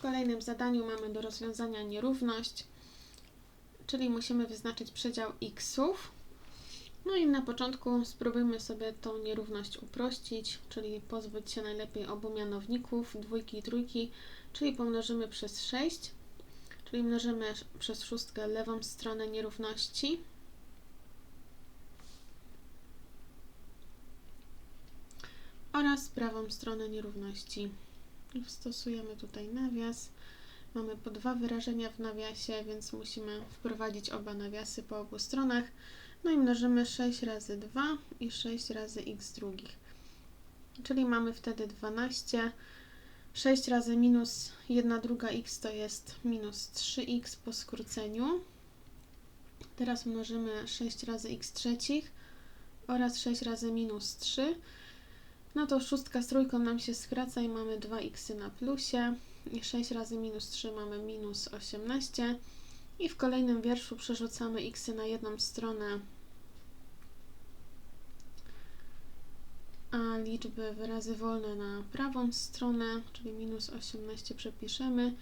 W kolejnym zadaniu mamy do rozwiązania nierówność, czyli musimy wyznaczyć przedział xów. No i na początku spróbujmy sobie tą nierówność uprościć, czyli pozbyć się najlepiej obu mianowników, dwójki i trójki, czyli pomnożymy przez 6, czyli mnożymy przez szóstkę lewą stronę nierówności. oraz prawą stronę nierówności. Stosujemy tutaj nawias. Mamy po dwa wyrażenia w nawiasie, więc musimy wprowadzić oba nawiasy po obu stronach. No i mnożymy 6 razy 2 i 6 razy x drugich. Czyli mamy wtedy 12. 6 razy minus 1 druga x to jest minus 3x po skróceniu. Teraz mnożymy 6 razy x trzecich oraz 6 razy minus 3. No to szóstka z trójką nam się skraca i mamy 2x na plusie. I 6 razy minus 3 mamy minus 18. I w kolejnym wierszu przerzucamy x na jedną stronę, a liczby wyrazy wolne na prawą stronę, czyli minus 18 przepiszemy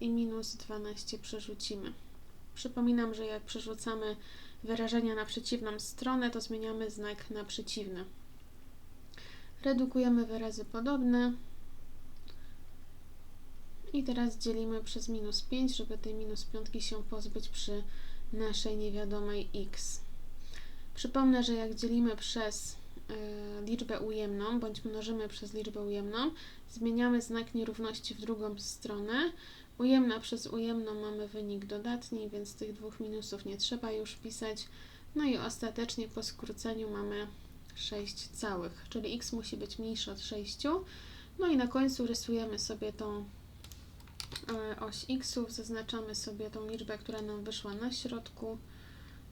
i minus 12 przerzucimy. Przypominam, że jak przerzucamy wyrażenia na przeciwną stronę, to zmieniamy znak na przeciwny. Redukujemy wyrazy podobne. I teraz dzielimy przez minus 5, żeby tej minus 5 się pozbyć przy naszej niewiadomej x. Przypomnę, że jak dzielimy przez y, liczbę ujemną, bądź mnożymy przez liczbę ujemną, zmieniamy znak nierówności w drugą stronę. Ujemna przez ujemną mamy wynik dodatni, więc tych dwóch minusów nie trzeba już pisać. No i ostatecznie po skróceniu mamy 6 całych, czyli x musi być mniejszy od 6. No i na końcu rysujemy sobie tą e, oś xów, zaznaczamy sobie tą liczbę, która nam wyszła na środku,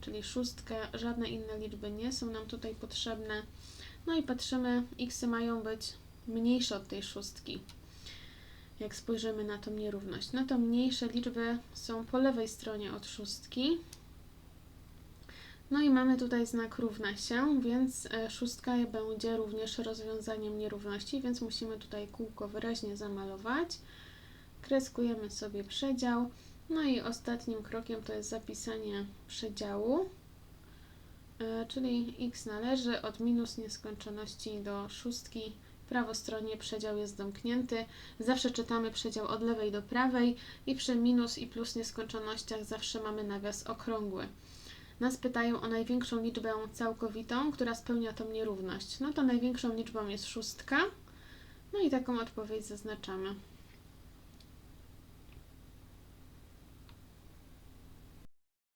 czyli szóstkę. Żadne inne liczby nie są nam tutaj potrzebne. No i patrzymy, xy mają być mniejsze od tej szóstki. Jak spojrzymy na tą nierówność, no to mniejsze liczby są po lewej stronie od szóstki, no i mamy tutaj znak równa się, więc e, szóstka będzie również rozwiązaniem nierówności, więc musimy tutaj kółko wyraźnie zamalować. Kreskujemy sobie przedział. No i ostatnim krokiem to jest zapisanie przedziału, e, czyli x należy od minus nieskończoności do szóstki. W prawostronie przedział jest zamknięty. Zawsze czytamy przedział od lewej do prawej i przy minus i plus nieskończonościach zawsze mamy nawias okrągły nas pytają o największą liczbę całkowitą, która spełnia tą nierówność. No to największą liczbą jest szóstka. No i taką odpowiedź zaznaczamy.